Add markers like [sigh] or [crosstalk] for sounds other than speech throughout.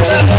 Thank you.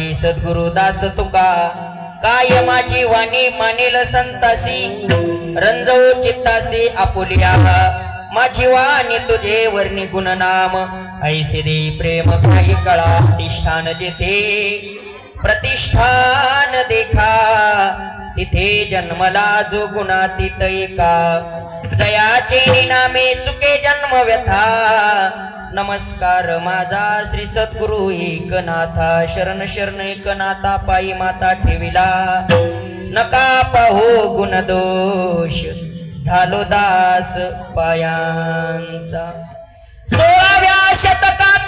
बाबाजी सद्गुरु दास तुका. काय माझी वाणी मानेल संतासी. रंजव चित्तासी Apulia. माझी वाणी तुझे वर्णी गुणनाम ऐसे दे प्रेम काही कळा अधिष्ठान जेथे. प्रतिष्ठान देखा. तिथे जन्मला जो गुणातीत एका. जयाचे नामे चुके जन्म व्यथा नमस्कार माझा श्री सद्गुरु एकनाथा शरण शरण एकनाथा पायी माता ठेविला. नका पाहू गुणदोष झालो दास पायांचा. सोळाव्या शतकात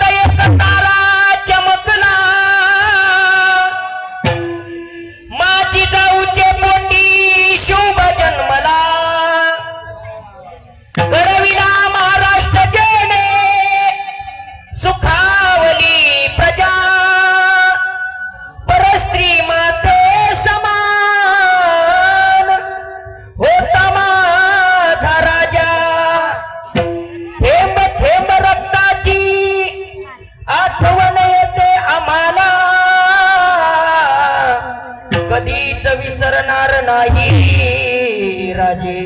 कधीच विसरणार नाही राजे.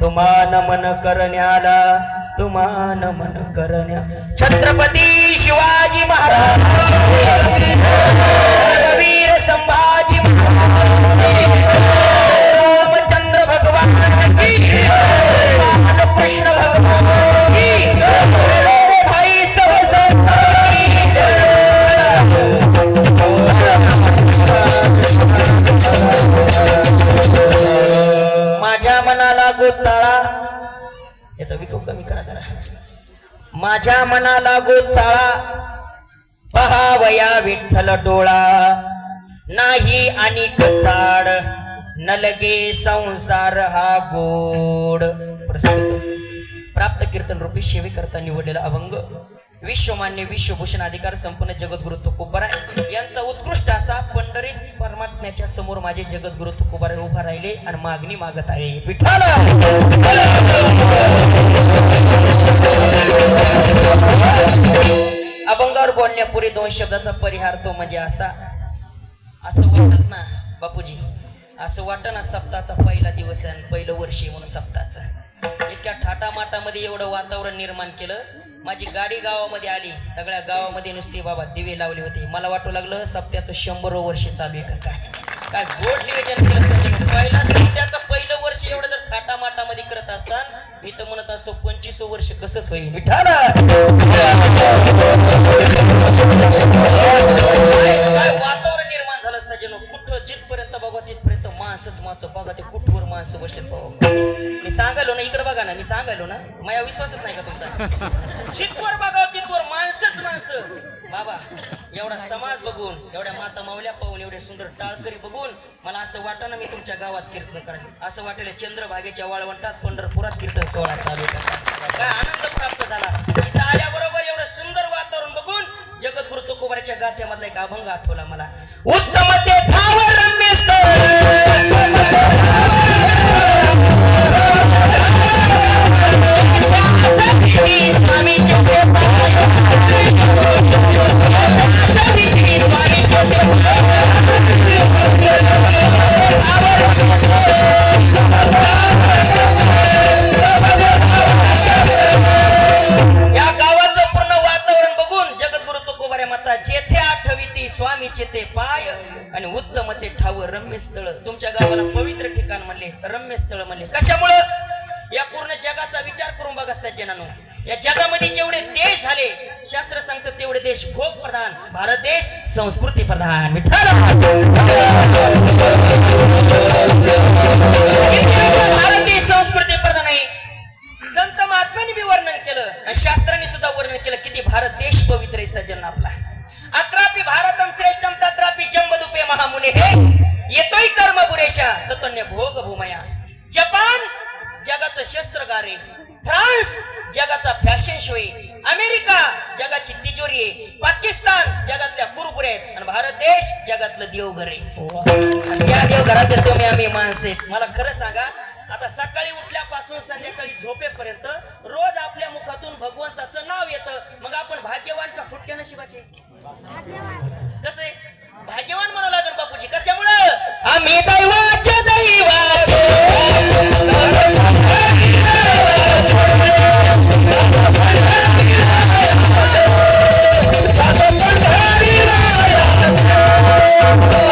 तुम्हा नमन करण्याला तुम्हा नमन करण्या. छत्रपती शिवाजी महाराज. वीर संभाजी महाराज. रामचंद्र भगवान कृष्ण मनाला गोचाळा याचा विको कमी करा जरा. माझ्या मनाला गोचाळा पहावया विठ्ठल डोळा. नाही आणि कचाड. नलगे संसार हा गोड. प्रस्तुत. प्राप्त कीर्तन रूपी सेवे करता निवडलेला अभंग. विश्वमान्य विश्वभूषण अधिकार संपूर्ण जगद्गुरु आहे यांचा उत्कृष्ट असा पंढरी परमात्म्याच्या समोर माझे जगद्गुरु तुकोबाराय उभा राहिले आणि मागणी मागत आहे. विठ्ठल! अभंगावर बोलण्यापूर्वी दोन शब्दाचा परिहार तो म्हणजे असा असं वाटत ना बापूजी. असं वाटत ना सप्ताहाचा पहिला दिवस आहे आणि पहिलं वर्ष म्हणून सप्ताहाचा. इतक्या ठाटामाटामध्ये एवढं वातावरण निर्माण केलं माझी गाडी गावामध्ये आली. सगळ्या गावामध्ये नुसती बाबा दिवे लावले होते. मला वाटू लागलं सप्त्याचं शंभर वर्ष चालू आहे का काय? काय गोड निवेदन केलं पहिला सप्त्याचं पहिलं वर्ष एवढं जर थाटामाटामध्ये करत असताना मी तर म्हणत असतो पंचवीस वर्ष कसंच होईल? विठाला काय वातावरण निर्माण झालं सजनो कुठं जिथपर्यंत बघा तिथपर्यंत माणसंच माणसं बघा ते कुठवर माणसं बसलेत बाबा मी- मी सांगायलो ना इकडे बघा ना मी सांगायलो ना माझ्या विश्वासच नाही का तुमचा? चितवर बघाव तिथवर माणसंच माणसं. बाबा एवढा समाज बघून एवढ्या माता मावल्या पाहून एवढे सुंदर टाळकरी बघून मला असं वाटणं ना मी तुमच्या गावात कीर्तन करेन. असं वाटेल चंद्रभागेच्या वाळवंटात पंढरपुरात कीर्तन सोहळा चालू काय आनंद प्राप्त झाला? इथं आल्याबरोबर एवढं सुंदर वातावरण बघून जगद्गुरु तुकोबाराच्या गाथ्यामधला एक अभंग आठवला मला. उत्तम ते ठाव रम्य स्थळ. संस्कृती प्रधान विठ्ठल संस्कृती प्रधान आहे संत महात्म्याने बी वर्णन केलं आणि शास्त्रांनी सुद्धा वर्णन केलं किती भारत देश पवित्र आहे सज्जन आपला. अत्रापि भारतम श्रेष्ठम तत्रापि जंबदुपे महामुने. हे येतोय कर्म पुरेशा ततन्य भोग भूमया. जपान जगाचं शस्त्रगार आहे. फ्रान्स जगाचा फॅशन शो आहे. अमेरिका जगाची तिजोरी आहे. पाकिस्तान जगातल्या कुरबुरे आहेत. आणि भारत देश जगातलं देवघर आहे. आणि या देवघरात तुम्ही आम्ही माणसं आहेत मला खरं सांगा आता सकाळी उठल्यापासून संध्याकाळी झोपेपर्यंत रोज आपल्या मुखातून भगवंताचं नाव येतं. मग आपण भाग्यवान का फुटक्या नशिबाचे कसं भाग्यवान म्हणावं लागेल बापूजी. कशामुळं? आम्ही दैवाचे दैवाचे. Música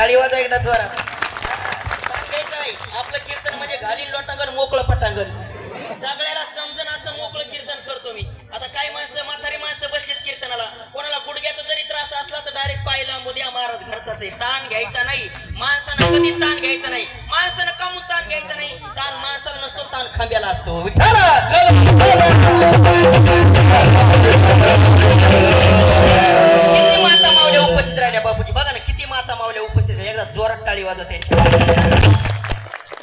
टाळी वाजा एकदा. जोरा आपलं कीर्तन म्हणजे घालील लोटांगण मोकळं पटांगण. सगळ्याला समजण असं मोकळं कीर्तन करतो मी. आता काही माणसं म्हातारी माणसं बसलीत कीर्तनाला. कोणाला गुडघ्याचा जरी त्रास असला तर डायरेक्ट पाहिला मोद्या महाराज घरचाच आहे. ताण घ्यायचा नाही. माणसानं कधी ताण घ्यायचा नाही. माणसानं कामून ताण घ्यायचा नाही. ताण माणसाला नसतो ताण खांब्याला असतो. किती माता मावल्या उपस्थित राहिल्या बापूजी? बघा ना किती माता मावल्या उपस्थित एकदा जोरात टाळी वाजवा त्यांच्या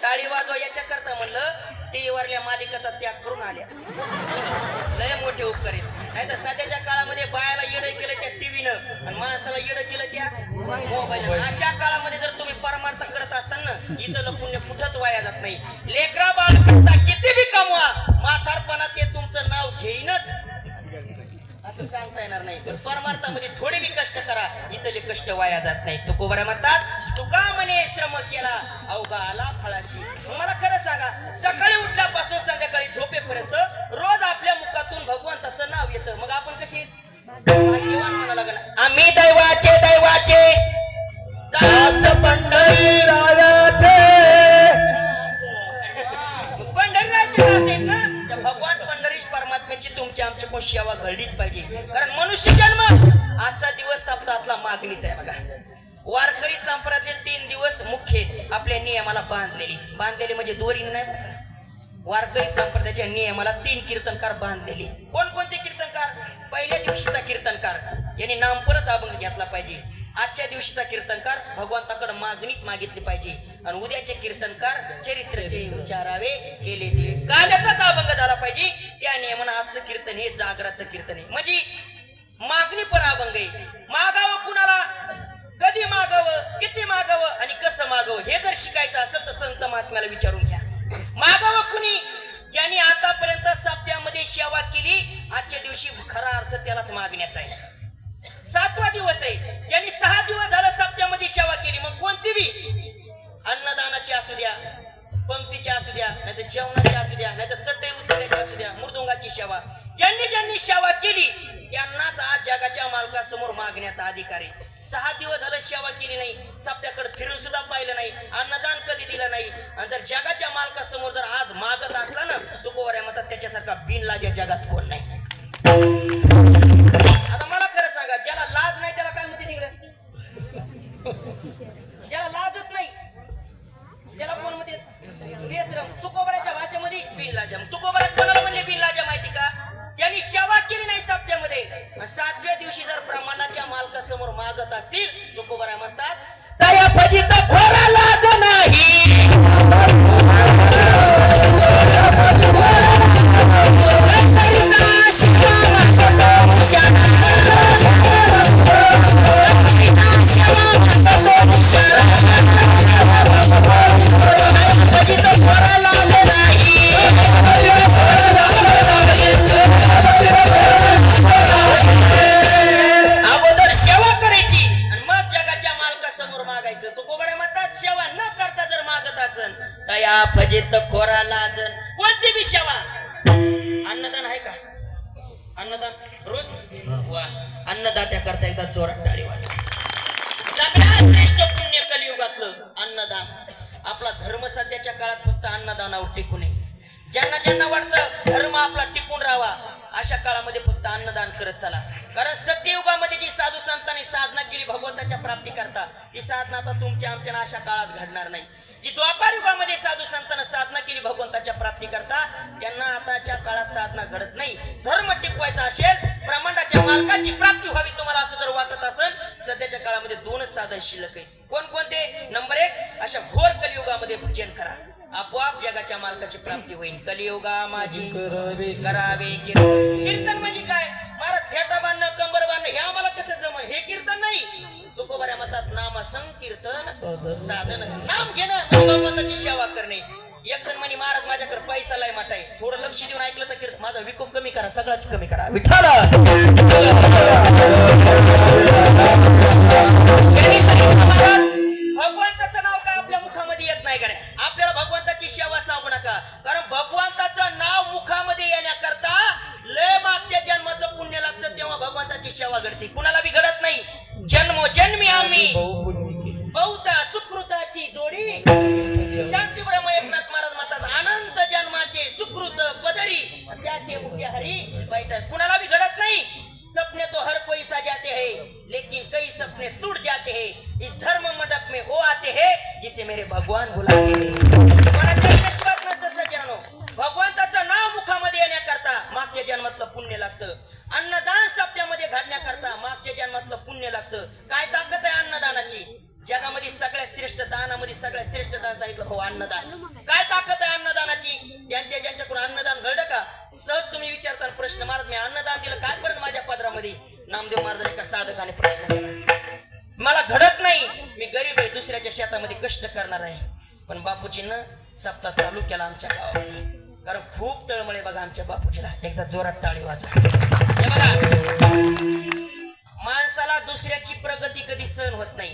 टाळी वाजवा याच्या करता म्हणलं टीव्ही वरल्या मालिकाचा त्याग करून आल्या. लय मोठे उपकारित नाही तर सध्याच्या काळामध्ये बायाला येडं केलं त्या टीव्हीनं आणि माणसाला येडं केलं त्या मोबाईल अशा काळामध्ये जर तुम्ही परमार्थ करत असताना इथलं पुण्य कुठंच वाया जात नाही. लेकरा बाळ करता किती बी कमवा म्हातारपणात ते तुमचं नाव घेईनच. असं सांगता येणार नाही. परमार्थामध्ये थोडे बी कष्ट करा इथले कष्ट वाया जात नाही तुकोबऱ्या म्हणतात तुका म्हणे श्रम केला? अवघा आला फळाशी. मला खरं सांगा सकाळी उठल्यापासून संध्याकाळी झोपेपर्यंत रोज आपल्या मुखातून भगवंताचं नाव येतं. मग आपण कशी? भाग्यवान म्हणा लागणार आम्ही दैवाचे दैवाचे. दास पंढरी [laughs] पंढरीराचे दास आहेत ना? त्या भगवान पंढरीश परमात्म्याची तुमची आमची पण सेवा घडलीच पाहिजे. कारण मनुष्य जन्म आजचा दिवस सप्ताहातला मागणीचा आहे बघा. वारकरी संप्रदायातले तीन दिवस मुख्य आहेत. आपल्या नियमाला बांधलेली. बांधलेली म्हणजे दोरी नाही वारकरी संप्रदायाच्या नियमाला तीन कीर्तनकार बांधलेले. कोणकोणते कीर्तनकार? पहिल्या दिवशीचा कीर्तनकार. यांनी नामपरच अभंग घेतला पाहिजे. आजच्या दिवशीचा कीर्तनकार भगवंताकडे मागणीच मागितली पाहिजे. आणि उद्याचे कीर्तनकार चरित्रचे विचारावे केले ते कालचाच अभंग झाला पाहिजे. त्या नियमानं आजचं कीर्तन हे जागराचं कीर्तन आहे. म्हणजे मागणी पर अभंग आहे. मागावं कुणाला? कधी मागावं किती मागावं आणि कसं मागावं हे जर शिकायचं असेल तर संत महात्म्याला विचारून घ्या. मागावं कुणी? ज्यांनी आतापर्यंत सप्त्यामध्ये सेवा केली आजच्या दिवशी खरा अर्थ त्यालाच मागण्याचा आहे. सातवा दिवस आहे. ज्यांनी सहा दिवस झालं सप्त्यामध्ये सेवा केली मग कोणती बी? अन्नदानाची असू द्या पंक्तीची असू द्या नाहीतर जेवणाची असू द्या नाहीतर चटई उचलण्याची असू द्या मृदुंगाची सेवा. ज्यांनी ज्यांनी सेवा केली त्यांनाच आज जगाच्या मालकासमोर मागण्याचा अधिकार आहे. सहा दिवस झालं सेवा केली नाही. सप्त्याकडे फिरून सुद्धा पाहिलं नाही. अन्नदान कधी दिलं नाही. आणि जर जगाच्या मालकासमोर जर आज मागत असला ना तो कोवऱ्या म्हणतात त्याच्यासारखा बिनलाजा जगात कोण नाही? समोर मागत असतील तुकोबऱ्या म्हणतात दया फजित तया फजित खोरा लाजन कोणती बी सेवा? अन्नदान आहे का? अन्नदान? रोज? वा. अन्नदात्या करता एकदा जोरात टाळी वाजवा. सगळ्यात श्रेष्ठ पुण्य कलियुगातलं अन्नदान. आपला धर्म सध्याच्या काळात फक्त अन्नदानावर टिकू नये ज्यांना ज्यांना वाटतं धर्म आपला टिकून राहावा अशा काळामध्ये फक्त अन्नदान करत चला. कारण सत्ययुगामध्ये जी साधू संतांनी साधना केली भगवंताच्या प्राप्ती करता ती साधना आता तुमच्या आमच्या अशा काळात घडणार नाही. जी द्वापार युगामध्ये साधू संतांना साधना केली भगवंताच्या प्राप्ती करता त्यांना आताच्या काळात साधना घडत नाही. धर्म टिकवायचा असेल ब्रह्मांडाच्या मालकाची प्राप्ती व्हावी तुम्हाला असं जर वाटत असेल सध्याच्या काळामध्ये दोनच साधन शिल्लक आहेत. कोणकोणते? नंबर एक अशा घोर कलियुगामध्ये भजन करा. आपोआप जगाच्या मालकाची प्राप्ती होईल. कलियुगा माझी करावे कीर्तन. कीर्तन म्हणजे काय? कीर्तन साधन नाम घेणं सेवा करणे. एक जण म्हणे महाराज माझ्याकडे पैसा लाय माटाय थोडं लक्ष देऊन ऐकलं तर कीर्तन माझा विकोप कमी करा सगळाच कमी करा. विठाला सप्ताह चालू केला आमच्या गावामध्ये कारण खूप तळमळे बघा आमच्या बापूजीला. एकदा जोरात टाळी वाचा हे बघा. माणसाला दुसऱ्याची प्रगती कधी सहन होत नाही.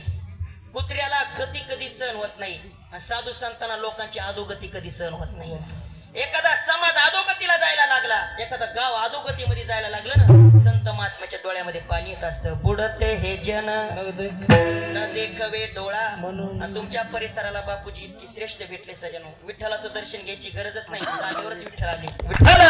कुत्र्याला गती कधी सहन होत नाही. साधू संतांना लोकांची अधोगती कधी सहन होत नाही. एखादा समाज अधोगतीला जायला लागला एखादा गाव अधोगतीमध्ये जायला लागलं ना संत महात्म्याच्या डोळ्यामध्ये पाणी येत असतं. बुडते हे जन न देखवे डोळा. आणि तुमच्या परिसराला बापूजी इतकी श्रेष्ठ भेटले सजनो. विठ्ठलाचं दर्शन घ्यायची गरजच नाही. जागेवरच विठ्ठल आले. विठ्ठल!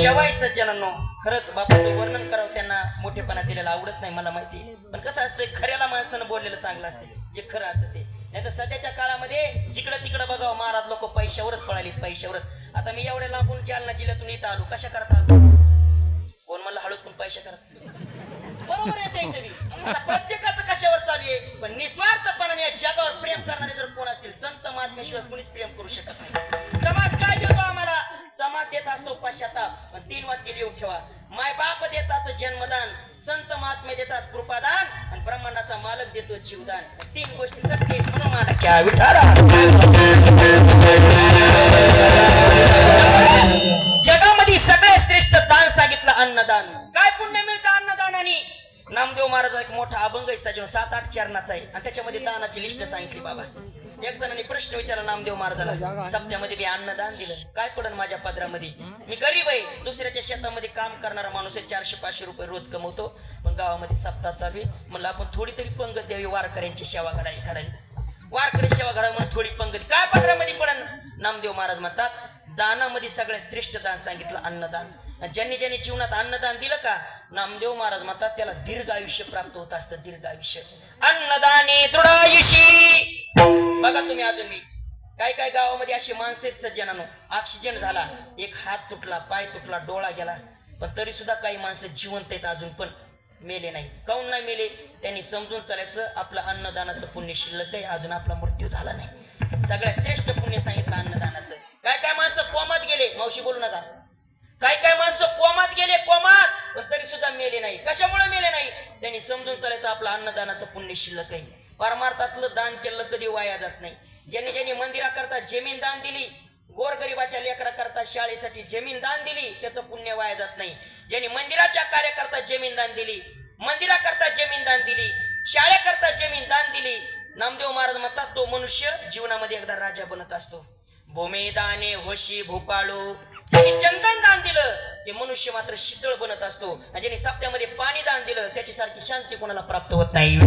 शेवाय सज्जनांनो. खरंच बापाचं वर्णन करावं त्यांना मोठेपणा दिलेला आवडत नाही मला माहिती पण कसं असतं खऱ्याला माणसानं बोललेलं चांगलं असते जे खरं असतं ते. नाही तर सध्याच्या काळामध्ये जिकडं तिकडं बघावं महाराज लोक पैशावरच पळालीत पैशावरच. आता मी एवढ्या लांबून जालना जिल्ह्यातून इथं आलो कशा करता कोण मला हळूच कोण पैसे करत? बरोबर येते आता प्रत्येकाचं कशावर चालू आहे? पण निस्वार्थपणाने या जगावर प्रेम करणारे जर कोण असतील संत महात्म्याशिवाय कोणीच प्रेम करू शकत नाही. समाज काय देतो आम्हाला? समाज देत असतो पश्चाताप. पण तीन वाक्य लिहून ठेवा. माय बाप देतात जन्मदान संत महात्मे देतात कृपादान आणि ब्रह्मांडाचा मालक देतो जीवदान. तीन गोष्टी सत्य विठारा. जगामध्ये सगळ्यात श्रेष्ठ दान सांगितलं अन्नदान. काय पुण्य मिळतं अन्नदानाने? नामदेव महाराजा एक मोठा अभंग आहे सजून सात आठ चरणाचा आहे. आणि त्याच्यामध्ये दानाची लिस्ट सांगितली बाबा. एक जणांनी प्रश्न विचारला नामदेव महाराजाला. सप्त्यामध्ये मी अन्नदान दिलं. काय पडन माझ्या पदरामध्ये? मी गरीब आहे. दुसऱ्याच्या शेतामध्ये काम करणारा माणूस आहे चारशे पाचशे रुपये रोज कमवतो. पण गावामध्ये सप्ताह चालू आहे. म्हणलं आपण थोडी तरी पंगत द्यावी वारकऱ्यांची सेवा घडावी घडावी. वारकरी सेवा घडावी म्हणून थोडी पंगती. काय पदरामध्ये पडन? नामदेव महाराज म्हणतात दानामध्ये सगळ्यात श्रेष्ठ दान सांगितलं अन्नदान. ज्यांनी ज्यांनी जीवनात अन्नदान दिलं का? नामदेव महाराज म्हणतात त्याला दीर्घ आयुष्य प्राप्त होत असतं दीर्घ आयुष्य. अन्नदाने दृढायुषी बघा तुम्ही अजून मी. काय काय गावामध्ये अशी माणसे सज्जनानो. ऑक्सिजन झाला एक हात तुटला पाय तुटला डोळा गेला. पण तरी सुद्धा काही माणसं जिवंत आहेत अजून पण मेले नाही काऊन नाही मेले? त्यांनी समजून चालायचं आपलं अन्नदानाचं पुण्य शिल्लक आहे. अजून आपला मृत्यू झाला नाही. सगळ्यात श्रेष्ठ पुण्य सांगितलं अन्नदानाचं. काय काय माणसं कोमात गेले? मावशी बोलू नका. काय काय माणसं कोमात गेले? कोमात! पण तरी सुद्धा मेले नाही. कशामुळे मेले नाही? त्यांनी समजून चालायचं आपलं अन्नदानाचं पुण्य शिल्लक आहे. परमार्थातलं दान केलं कधी वाया जात नाही. ज्यांनी ज्यांनी मंदिराकरता जमीन दान दिली गोरगरिबाच्या लेकराकरता शाळेसाठी जमीन दान दिली त्याचं पुण्य वाया जात नाही. ज्यांनी मंदिराच्या कार्यकर्ता जमीन दान दिली मंदिराकरता जमीन दान दिली शाळेकरता जमीन दान दिली नामदेव महाराज म्हणतात तो मनुष्य जीवनामध्ये एकदा राजा बनत असतो. भूमिदाने वशी भोपाळू. ज्यांनी चंदन दान दिलं ते मनुष्य मात्र शीतळ बनत असतो. आणि ज्याने सप्त्यामध्ये पाणी दान दिलं त्याची सारखी शांती कोणाला प्राप्त होत नाही.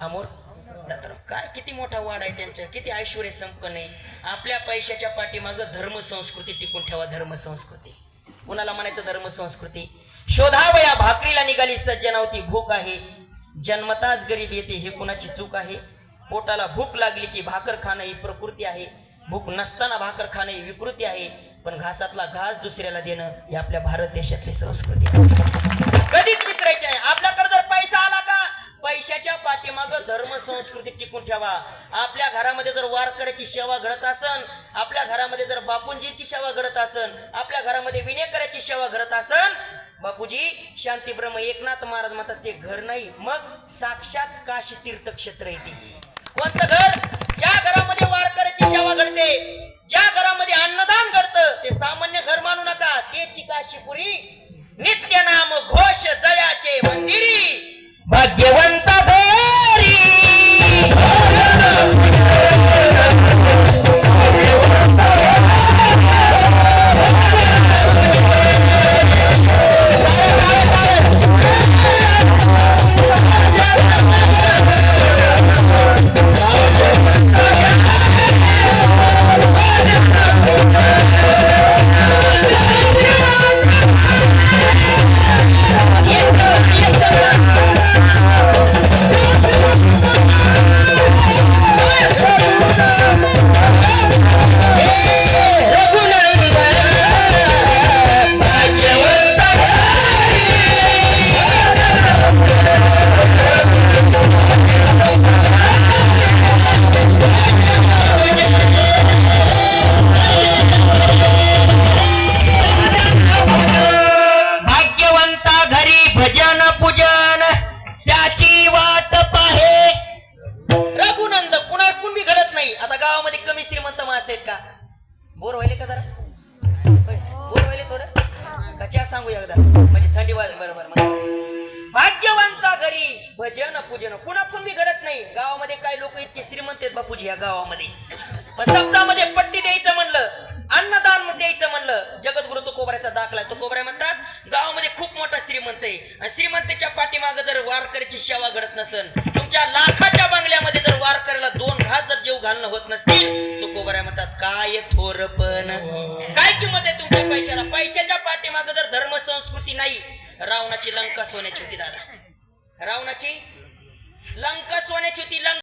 अमोल दादा काय किती मोठा वाढ आहे त्यांच्या किती ऐश्वर संपन्न आहे? आपल्या पैशाच्या पाठीमागं धर्म संस्कृती टिकून ठेवा धर्म संस्कृती कुणाला म्हणायचं धर्म संस्कृती शोधावया भाकरीला निघाली सज्जनावती भूक आहे. जन्मताच गरीब येते हे कुणाची चूक आहे? पोटाला भूक लागली की भाकर खाणं ही प्रकृती आहे. भूक नसताना भाकर खाणं ही विकृती आहे. पण घासातला घास दुसऱ्याला देणं ही आपल्या भारत देशातली संस्कृती आहे. कधीच विसरायचे नाही आपल्याकडे जर पैसा आला का पैशाच्या पाठीमाग धर्म संस्कृती टिकून ठेवा. आपल्या घरामध्ये जर वारकऱ्याची सेवा घडत असन आपल्या घरामध्ये जर बापूंजीची सेवा घडत असन आपल्या घरामध्ये विनेकराची सेवा घडत असन बापूजी शांती ब्रह्म एकनाथ महाराज म्हणतात ते घर नाही. मग साक्षात काशी तीर्थक्षेत्र येते कोणतं घर? ज्या घरामध्ये वारकऱ्याची सेवा घडते ज्या घरामध्ये अन्नदान घडतं ते सामान्य घर मानू नका. तेची काशीपुरी नित्य नाम घोष जयाचे मंदिरी. भाग्यवंता भजन पूजन. कुणा बी घडत नाही. गावामध्ये काही लोक इतके श्रीमंत आहेत बापूजी या गावामध्ये. सप्तामध्ये पट्टी द्यायचं म्हणलं. अन्नदान द्यायचं म्हणलं. जगद्गुरु तो कोबऱ्याचा दाखला. आहे. तो कोबऱ्या म्हणतात गावामध्ये खूप मोठा श्रीमंत आहे. आणि श्रीमंतीच्या पाठीमागं जर वारकऱ्याची सेवा घडत नसन तुमच्या लाखाच्या बंगल्यामध्ये जर वारकऱ्याला दोन घास जर जेव घालणं होत नसतील तो कोबऱ्या म्हणतात काय थोरपण काय किंमत आहे तुमच्या पैशाला? पैशाच्या पाठीमाग जर धर्म संस्कृती नाही रावणाची लंका सोन्याची होती दादा. रावणाची लंका सोन्याची होती लंका